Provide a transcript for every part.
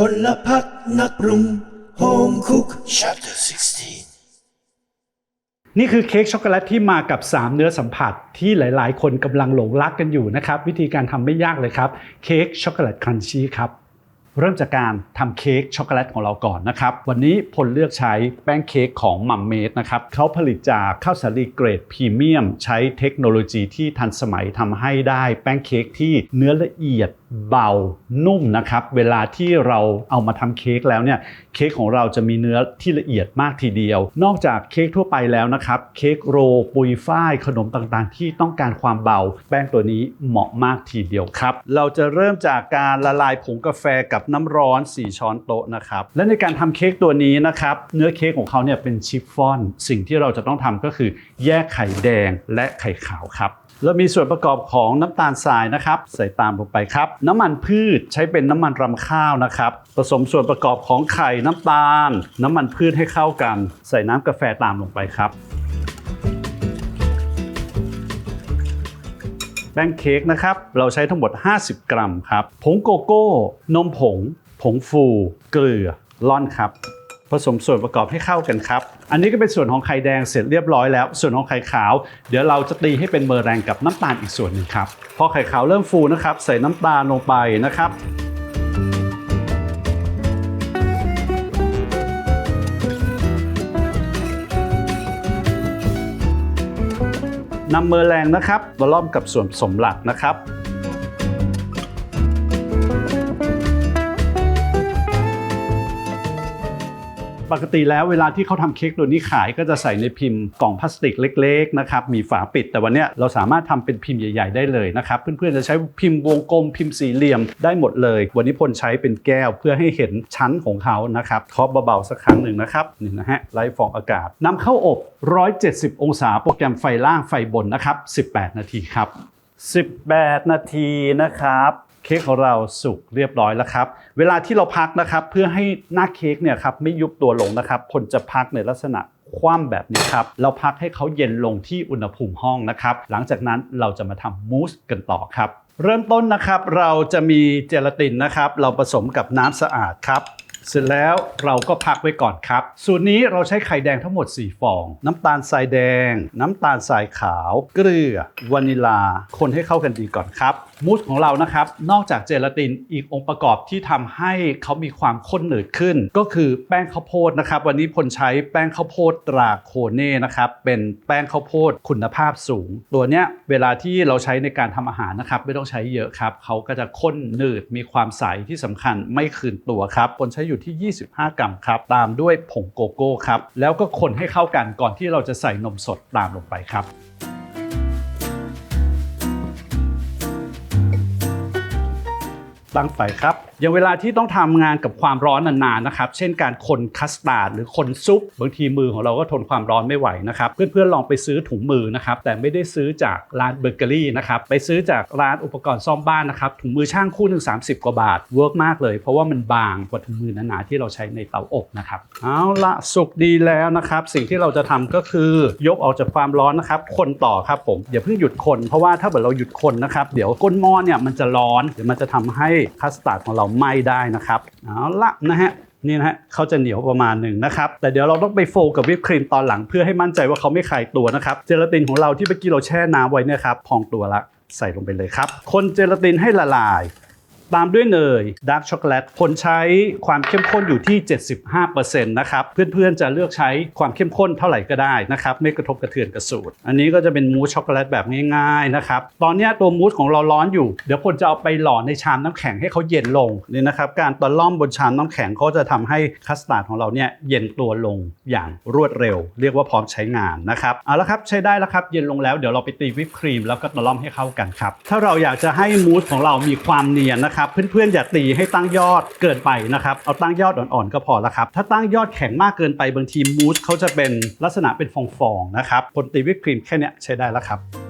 พลพักนักปรุง Home Cook Chapter 16 นี่คือเค้กช็อกโกแลตที่มากับ 3 เนื้อสัมผัสที่หลาย ๆ คนกำลังหลงรักกันอยู่นะครับ วิธีการทำไม่ยากเลยครับ เค้กช็อกโกแลตครันชี่ครับ เริ่มจากการทำเค้กช็อกโกแลตของเราก่อนนะครับ วันนี้พลเลือกใช้แป้งเค้กของมัมเมดนะครับเขาผลิตจากข้าวสาลีเกรดพรีเมียม ใช้เทคโนโลยีที่ทันสมัยทำให้ได้แป้งเค้กที่เนื้อละเอียด เบานุ่มนะครับ เวลาที่เราเอามาทำเค้กแล้วเนี่ยเค้กของเราจะมีเนื้อที่ละเอียดมากทีเดียว นอกจากเค้กทั่วไปแล้วนะครับ เค้กโรลปุยฝ้ายขนมต่างๆ ที่ต้องการความเบา แป้งตัวนี้เหมาะมากทีเดียวครับ เราจะเริ่มจากการละลายผงกาแฟกับน้ำร้อน 4 ช้อนโต๊ะนะครับ และในการทำเค้กตัวนี้นะครับเนื้อเค้กของเขาเนี่ยเป็นชิฟฟ่อน สิ่งที่เราจะต้องทำก็คือ แยกไข่แดงและไข่ขาวครับแล้วมีส่วนประกอบของน้ำตาลทรายนะครับ ใส่ตามลงไปครับน้ำมันพืชใช้เป็นน้ำมันรำข้าวนะครับ ผสมส่วนประกอบของไข่น้ำตาล น้ำมันพืชให้เข้ากัน ใส่น้ำกาแฟตามลงไปครับแป้งเค้กนะครับ เราใช้ทั้งหมด 50 กรัมครับ ผงโกโก้ นมผง ผงฟู เกลือล่อนครับ ผสมส่วนประกอบให้เข้ากันครับ อันนี้ก็เป็นส่วนของไข่แดงเสร็จเรียบร้อยแล้ว ส่วนของไข่ขาว เดี๋ยวเราจะตีให้เป็นเบอร์แรงกับน้ำตาลอีกส่วนหนึ่งครับ พอไข่ขาวเริ่มฟูนะครับ ใส่น้ำตาลลงไปนะครับนำเมอร์แรงนะครับมาล้อมกับส่วนผสมหลักนะครับ ปกติแล้วเวลาที่เขาทำเค้กตัวนี้ขายก็จะใส่ในพิมพ์กล่องพลาสติกเล็กๆนะครับมีฝาปิด แต่วันนี้เราสามารถทำเป็นพิมพ์ใหญ่ ๆได้เลยนะครับเพื่อนๆจะใช้พิมพ์วงกลมพิมพ์สี่เหลี่ยมได้หมดเลย วันนี้พลใช้เป็นแก้วเพื่อให้เห็นชั้นของเขานะครับเคาะเบาๆสักครั้งหนึ่งนะครับนี่นะฮะไล่ฟองอากาศนำเข้าอบ 170 องศาโปรแกรมไฟล่างไฟบนนะครับ18 นาทีครับ18 นาทีนะครับ เค้กของเราสุกเรียบร้อยแล้วครับ เวลาที่เราพักนะครับ เพื่อให้หน้าเค้กเนี่ยครับไม่ยุบตัวลงนะครับคนจะพักในลักษณะคว่ำแบบนี้ครับ เราพักให้เขาเย็นลงที่อุณหภูมิห้องนะครับ หลังจากนั้นเราจะมาทำมูสกันต่อครับ เริ่มต้นนะครับเราจะมีเจลาตินนะครับ เราผสมกับน้ำสะอาดครับ เสร็จแล้วเราก็พักไว้ก่อนครับ สูตรนี้เราใช้ไข่แดงทั้งหมด 4 ฟอง น้ำตาลทรายแดง น้ำตาลทรายขาว เกลือ วานิลา คนให้เข้ากันดีก่อนครับมูสของเรานะครับ นอกจากเจลาตินอีกองค์ประกอบที่ทำให้เขามีความข้นหนืดขึ้น ก็คือแป้งข้าวโพดนะครับ วันนี้พลใช้แป้งข้าวโพดตราโคเน่นะครับ เป็นแป้งข้าวโพดคุณภาพสูง ตัวเนี้ยเวลาที่เราใช้ในการทำอาหารนะครับ ไม่ต้องใช้เยอะครับเขาก็จะข้นหนืดมีความใสที่สำคัญไม่คืนตัวครับพลใช้อยูู่่ที่ 25 กรัมครับ ตามด้วยผงโกโก้ครับ แล้วก็คนให้เข้ากันก่อนที่เราจะใส่นมสดตามลงไปครับ ตั้งไฟครับอย่างเวลาที่ต้องทำงานกับความร้อนนานๆนะครับ เช่นการคนคัสตาร์ดหรือคนซุป บางทีมือของเราก็ทนความร้อนไม่ไหวนะครับ เพื่อนๆลองไปซื้อถุงมือนะครับ แต่ไม่ได้ซื้อจากร้านเบเกอรี่นะครับ ไปซื้อจากร้านอุปกรณ์ซ่อมบ้านนะครับ ถุงมือช่างคู่หนึ่ง30 กว่าบาท เวิร์กมากเลย เพราะว่ามันบางกว่าถุงมือหนาๆที่เราใช้ในเตาอบนะครับ เอาละสุกดีแล้วนะครับ สิ่งที่เราจะทำก็คือยกออกจากความร้อนนะครับ คนต่อครับผมอย่าเพิ่งหยุดคน เพราะว่าถ้าเกิดเราหยุดคนนะครับ เดี๋ยวก้นหม้อเนี่ยมันจะร้อนเดี๋ยวมันจะทำให้คัสตาร์ดของเราไหม้ได้นะครับเอาละนะฮะนี่นะฮะเขาจะเหนียวประมาณหนึ่งนะครับ แต่เดี๋ยวเราต้องไปโฟกับวิปครีมตอนหลังเพื่อให้มั่นใจว่าเขาไม่คลายตัวนะครับ เจลาตินของเราที่เมื่อกี้เราแช่น้ำไว้เนี่ยครับ พองตัวละใส่ลงไปเลยครับ คนเจลาตินให้ละลาย ตามด้วยเนยดาร์กช็อกโกแลตผลใช้ความเข้มข้นอยู่ที่ 75%นะครับเพื่อนๆจะเลือกใช้ความเข้มข้นเท่าไหร่ก็ได้นะครับไม่กระทบกระเทือนกับสูตร อันนี้ก็จะเป็นมูสช็อกโกแลตแบบง่ายๆนะครับตอนนี้ตัวมูสของเราร้อนอยู่ เดี๋ยวผลจะเอาไปหล่อในชามน้ำแข็งให้เขาเย็นลงนี่นะครับการตะล่อมบนชามน้ำแข็งก็จะทำให้คัสตาร์ดของเราเนี่ยเย็นตัวลงอย่างรวดเร็ว เรียกว่าพร้อมใช้งานนะครับเอาละครับใช้ได้แล้วครับเย็นลงแล้วเดี๋ยวเราไปตีวิปครีมแล้วก็ตะล่อมให้เข้ากันครับถ้าเราอยากจะให้มูสของเรามีความเนียนนะครับเพื่อนๆอย่าตีให้ตั้งยอดเกินไปนะครับเอาตั้งยอดอ่อนๆก็พอแล้วครับถ้าตั้งยอดแข็งมากเกินไปบางทีมูสเขาจะเป็นลักษณะเป็นฟองๆนะครับผลตีวิปครีมแค่เนี้ยใช้ได้แล้วครับ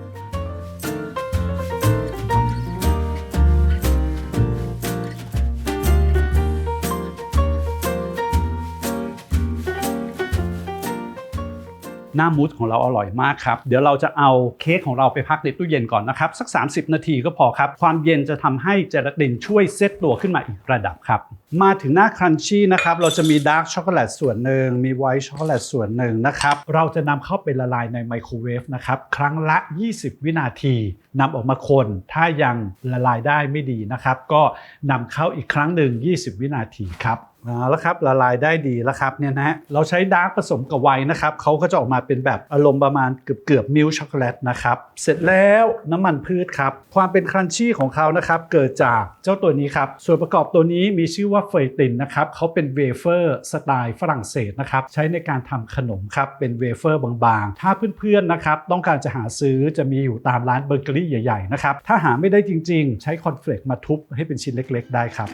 หน้ามูสของเราอร่อยมากครับ เดี๋ยวเราจะเอาเค้กของเราไปพักในตู้เย็นก่อนนะครับ สัก 30 นาทีก็พอครับ ความเย็นจะทำให้เจลาตินช่วยเซตตัวขึ้นมาอีกระดับครับ มาถึงหน้าครันชี่นะครับ เราจะมีดาร์กช็อกโกแลตส่วนหนึ่ง มีไวท์ช็อกโกแลตส่วนหนึ่งนะครับ เราจะนำเข้าไปละลายในไมโครเวฟนะครับ ครั้งละ 20 วินาทีนำออกมาคน ถ้ายังละลายได้ไม่ดีนะครับ ก็นำเข้าอีกครั้งหนึ่ง20 วินาทีครับ เอาละครับละลายได้ดีแล้วครับเนี่ยนะฮะเราใช้ดาร์กผสมกับไวน์นะครับเขาก็จะออกมาเป็นแบบอารมณ์ประมาณเกือบเกือบมิลช็อกโกแลตนะครับเสร็จแล้วน้ำมันพืชครับความเป็นครันชี่ของเขานะครับเกิดจากเจ้าตัวนี้ครับส่วนประกอบตัวนี้มีชื่อว่าเฟยตินนะครับเขาเป็นเวเฟอร์สไตล์ฝรั่งเศสนะครับใช้ในการทำขนมครับเป็นเวเฟอร์บางๆ ถ้าเพื่อนๆนะครับต้องการจะหาซื้อจะมีอยู่ตามร้านเบเกอรี่ใหญ่ๆนะครับถ้าหาไม่ได้จริง ๆ ใช้คอนเฟลกมาทุบให้เป็นชิ้นเล็ก ๆ ได้ครับ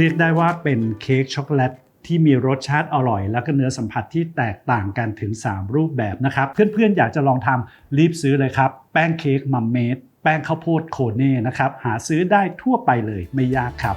เรียกได้ว่าเป็นเค้กช็อกโกแลตที่มีรสชาติอร่อย แล้วก็เนื้อสัมผัสที่แตกต่างกันถึง 3 รูปแบบนะครับ เพื่อนๆ อยากจะลองทำรีบซื้อเลยครับ แป้งเค้กมัมเมดแป้งข้าวโพดโคเน่นะครับ หาซื้อได้ทั่วไปเลยไม่ยากครับ